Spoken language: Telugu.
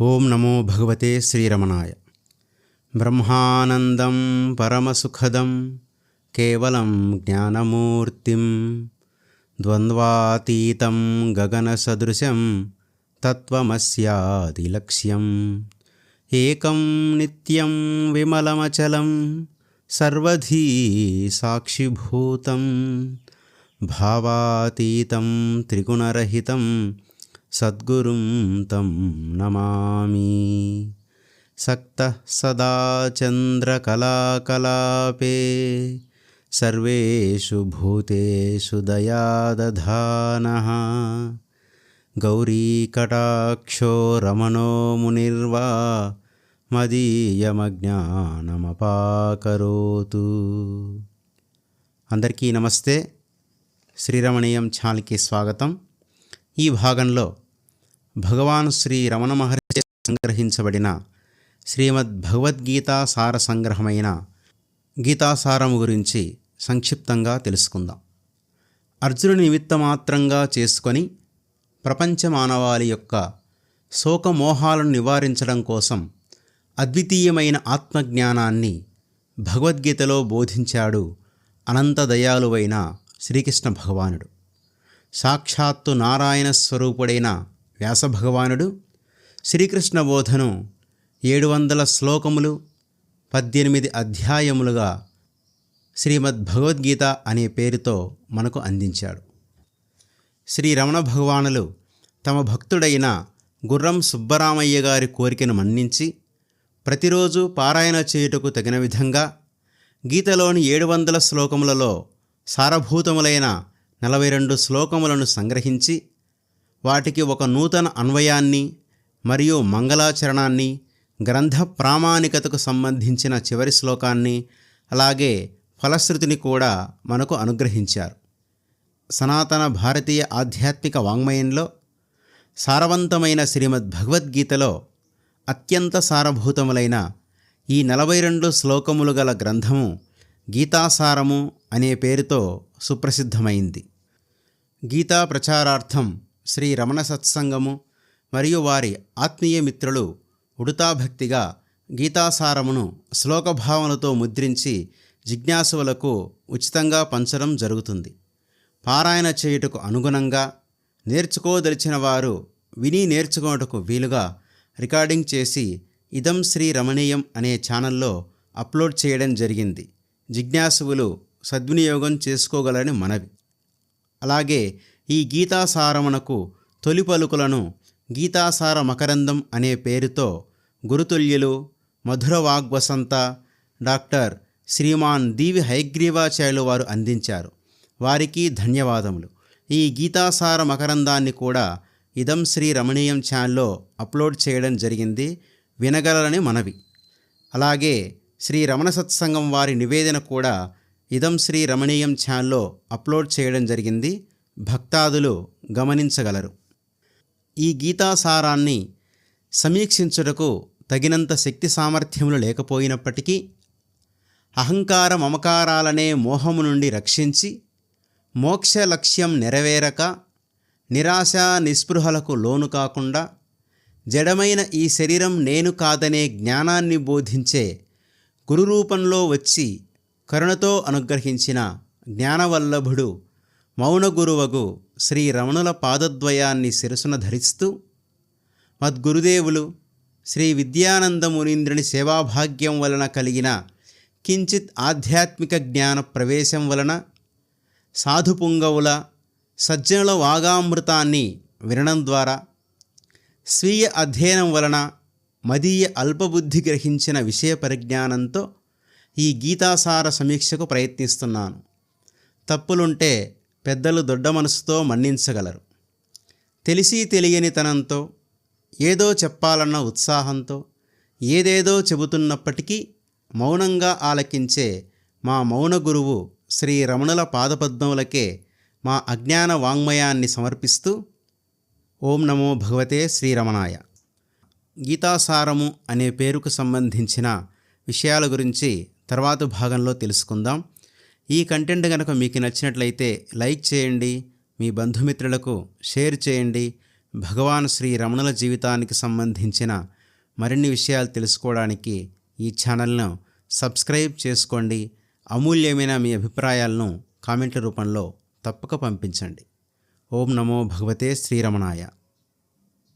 ॐ नमो भगवते श्रीरमणाय। ब्रह्मानन्दं परमसुखदं केवलं ज्ञानमूर्तिं द्वन्द्वातीतं गगनसदृशं तत्त्वमस्यादिलक्ष्यम् एकं नित्यं विमलमचलं सर्वधी साक्षिभूतं भावातीतं त्रिगुणरहितं సద్గురుం తం నమామి సక్త సదా చంద్రకళాకలాపే సర్వేషు భూతేషు దయాదధానः. గౌరీకటాక్షో రమణో మునిర్వా. మదీయమజ్ఞానమపాకరోతు. అందరికీ నమస్తే. శ్రీరమణీయం ఛానల్కి స్వాగతం. ఈ భాగంలో భగవాన్ శ్రీ రమణ మహర్షి సంగ్రహించబడిన శ్రీమద్ భగవద్గీతా సార సంగ్రహమైన గీతాసారము గురించి సంక్షిప్తంగా తెలుసుకుందాం. అర్జునుని నిమిత్తమాత్రంగా చేసుకొని ప్రపంచ మానవాళి యొక్క శోకమోహాలను నివారించడం కోసం అద్వితీయమైన ఆత్మజ్ఞానాన్ని భగవద్గీతలో బోధించాడు అనంత దయాలువైన శ్రీకృష్ణ భగవానుడు. సాక్షాత్తు నారాయణ స్వరూపుడైన వ్యాసభగవానుడు శ్రీకృష్ణ బోధను ఏడు వందల శ్లోకములు పద్దెనిమిది అధ్యాయములుగా శ్రీమద్ భగవద్గీత అనే పేరుతో మనకు అందించాడు. శ్రీ రమణ భగవానులు తమ భక్తుడైన గుర్రం సుబ్బరామయ్య గారి కోరికను మన్నించి ప్రతిరోజు పారాయణ చేయుటకు తగిన విధంగా గీతలోని ఏడు వందల శ్లోకములలో సారభూతములైన నలభై రెండు శ్లోకములను సంగ్రహించి వాటికి ఒక నూతన అన్వయాన్ని మరియు మంగళాచరణాన్ని గ్రంథ ప్రామాణికతకు సంబంధించిన చివరి శ్లోకాన్ని అలాగే ఫలశ్రుతిని కూడా మనకు అనుగ్రహించారు. సనాతన భారతీయ ఆధ్యాత్మిక వాంగ్మయంలో సారవంతమైన శ్రీమద్ భగవద్గీతలో అత్యంత సారభూతములైన ఈ నలభై రెండు శ్లోకములు గల గ్రంథము గీతాసారము అనే పేరుతో సుప్రసిద్ధమైంది. గీతా ప్రచారార్థం శ్రీ రమణ సత్సంగము మరియు వారి ఆత్మీయ మిత్రులు ఉడుతాభక్తిగా గీతాసారమును శ్లోకభావనతో ముద్రించి జిజ్ఞాసువులకు ఉచితంగా పంచడం జరుగుతుంది. పారాయణ చేయుటకు అనుగుణంగా నేర్చుకోదలిచిన వారు విని నేర్చుకోవటకు వీలుగా రికార్డింగ్ చేసి ఇదం శ్రీ రమణీయం అనే ఛానల్లో అప్లోడ్ చేయడం జరిగింది. జిజ్ఞాసువులు సద్వినియోగం చేసుకోగలని మనవి. అలాగే ఈ గీతాసారమునకు తొలి పలుకులను గీతాసార మకరందం అనే పేరుతో గురుతుల్యులు మధుర వాగ్వసంత డాక్టర్ శ్రీమాన్ దీవి హైగ్రీవాచార్యులు వారు అందించారు. వారికి ధన్యవాదములు. ఈ గీతాసార మకరందాన్ని కూడా ఇదం శ్రీ రమణీయం ఛానల్లో అప్లోడ్ చేయడం జరిగింది. వినగలరని మనవి. అలాగే శ్రీ రమణ సత్సంగం వారి నివేదన కూడా ఇదం శ్రీ రమణీయం ఛానల్లో అప్లోడ్ చేయడం జరిగింది. భక్తాదులు గమనించగలరు. ఈ గీతాసారాన్ని సమీక్షించుటకు తగినంత శక్తి సామర్థ్యములు లేకపోయినప్పటికీ అహంకార మమకారాలనే మోహము నుండి రక్షించి మోక్ష లక్ష్యం నెరవేరక నిరాశ నిస్పృహలకు లోను కాకుండా జడమైన ఈ శరీరం నేను కాదనే జ్ఞానాన్ని బోధించే గురురూపంలో వచ్చి కరుణతో అనుగ్రహించిన జ్ఞానవల్లభుడు మౌనగురువగు శ్రీ రమణుల పాదద్వయాన్ని శిరసున ధరిస్తూ మద్గురుదేవులు శ్రీ విద్యానంద మునీంద్రుని సేవాభాగ్యం వలన కలిగిన కించిత్ ఆధ్యాత్మిక జ్ఞాన ప్రవేశం వలన సాధుపుంగవుల సజ్జనుల వాగామృతాన్ని వినడం ద్వారా స్వీయ అధ్యయనం వలన మదీయ అల్పబుద్ధి గ్రహించిన విషయ పరిజ్ఞానంతో ఈ గీతాసార సమీక్షకు ప్రయత్నిస్తున్నాను. తప్పులుంటే పెద్దలు దొడ్డ మనసుతో మన్నించగలరు. తెలిసి తెలియని తనంతో ఏదో చెప్పాలన్న ఉత్సాహంతో ఏదేదో చెబుతున్నప్పటికీ మౌనంగా ఆలకించే మా మౌన గురువు శ్రీ రమణుల పాదపద్మములకే మా అజ్ఞాన వాంగ్మయాన్ని సమర్పిస్తూ ఓం నమో భగవతే శ్రీరమణాయ. గీతాసారము అనే పేరుకు సంబంధించిన విషయాల గురించి తర్వాత భాగంలో తెలుసుకుందాం. ఈ కంటెంట్ కనుక మీకు నచ్చినట్లయితే లైక్ చేయండి మీ బంధుమిత్రులకు షేర్ చేయండి. భగవాన్ శ్రీ రమణుల జీవితానికి సంబంధించిన మరిన్ని విషయాలు తెలుసుకోవడానికి ఈ ఛానల్ను సబ్స్క్రైబ్ చేసుకోండి. అమూల్యమైన మీ అభిప్రాయాలను కామెంట్ల రూపంలో తప్పక పంపించండి. ఓం నమో భగవతే శ్రీరమణాయ.